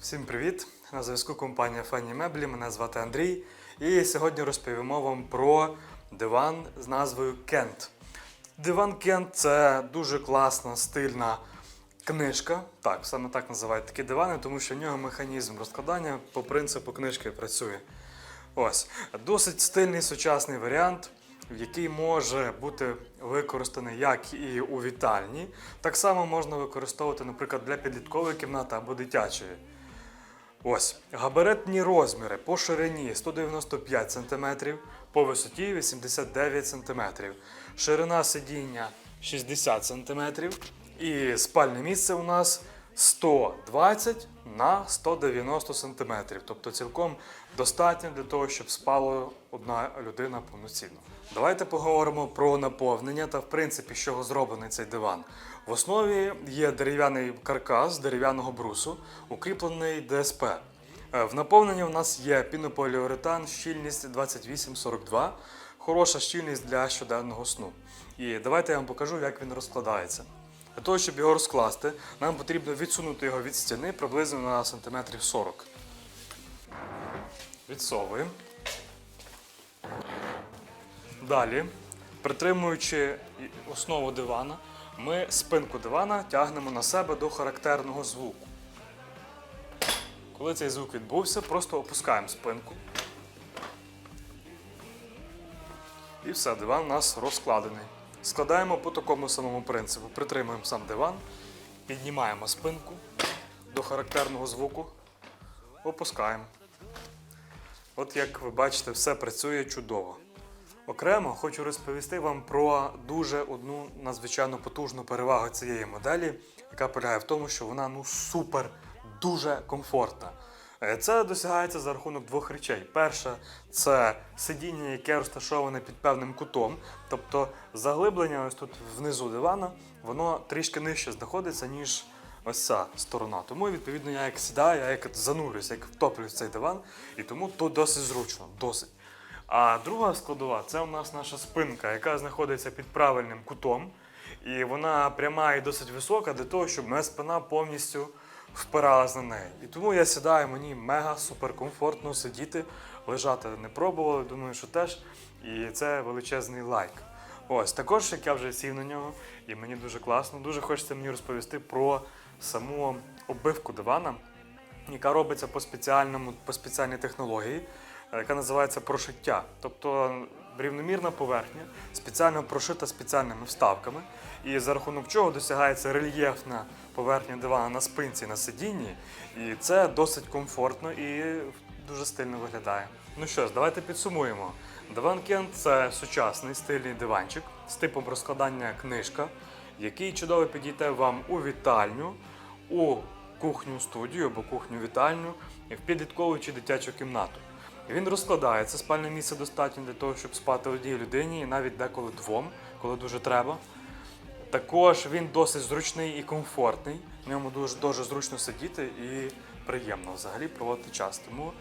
Всім привіт! На зв'язку компанія Фенні Меблі. Мене звати Андрій. І сьогодні розповімо вам про диван з назвою Кент. Диван Кент це дуже класна, стильна книжка. Так, саме так називають такі дивани, тому що в нього механізм розкладання по принципу книжки працює. Ось досить стильний сучасний варіант, який може бути використаний як і у вітальні, так само можна використовувати, наприклад, для підліткової кімнати або дитячої. Ось габаритні розміри по ширині 195 см, по висоті 89 см, ширина сидіння 60 см і спальне місце у нас 120 на 190 см. Тобто цілком достатньо для того, щоб спала одна людина повноцінно. Давайте поговоримо про наповнення та в принципі, з чого зроблений цей диван. В основі є дерев'яний каркас дерев'яного брусу, укріплений ДСП. Е, В наповненні у нас є пінополіуретан, щільність 2842, хороша щільність для щоденного сну. І давайте я вам покажу, як він розкладається. Для того, щоб його розкласти, нам потрібно відсунути його від стіни приблизно на сантиметрів 40. Відсовуємо. Далі, притримуючи основу дивана, ми спинку дивана тягнемо на себе до характерного звуку. Коли цей звук відбувся, просто опускаємо спинку. І все, диван у нас розкладений. Складаємо по такому самому принципу. Притримуємо сам диван, піднімаємо спинку до характерного звуку, опускаємо. От як ви бачите, все працює чудово. Окремо хочу розповісти вам про дуже одну надзвичайно потужну перевагу цієї моделі, яка полягає в тому, що вона ну супер дуже комфортна. Е, Це досягається за рахунок двох речей. Перша це сидіння, яке розташоване під певним кутом, тобто заглиблення ось тут внизу дивана, воно трішки нижче знаходиться, ніж ось ця сторона. Тому, відповідно, я як сідаю, я як занурююся, як втоплююсь в цей диван, і тому тут досить зручно, досить. А друга складова це у нас наша спинка, яка знаходиться під правильним кутом. І вона пряма і досить висока для того, щоб моя спина повністю впиралась на неї. І тому я сідаю, мені мега супер комфортно сидіти, лежати не пробували, думаю, що теж. І це величезний лайк. Ось також, як я вже сів на нього, і мені дуже класно. Дуже хочеться мені розповісти про саму оббивку дивана, яка робиться по спеціальному по спеціальній технології, е, яка називається прошиття. Тобто рівномірна поверхня, спеціально прошита спеціальними вставками, і за рахунок чого досягається рельєфна поверхня дивана на спинці на сидінні, і це досить комфортно і дуже стильно виглядає. Ну що ж, давайте підсумуємо. Диван Кент це сучасний стильний диванчик з типом розкладання книжка, який чудово підійде вам у вітальню, у кухню студію або кухню вітальню в підліткову чи дитячу кімнату. Він розкладається, спальне місце достатньо для того, щоб спати одній людині і навіть деколи двом, коли дуже треба. Також він досить зручний і комфортний. В ньому дуже, дуже зручно сидіти і приємно взагалі проводити час. Тому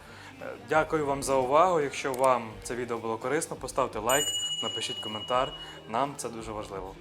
е, дякую вам за увагу. Якщо вам це відео було корисно, поставте лайк, напишіть коментар. Нам це дуже важливо.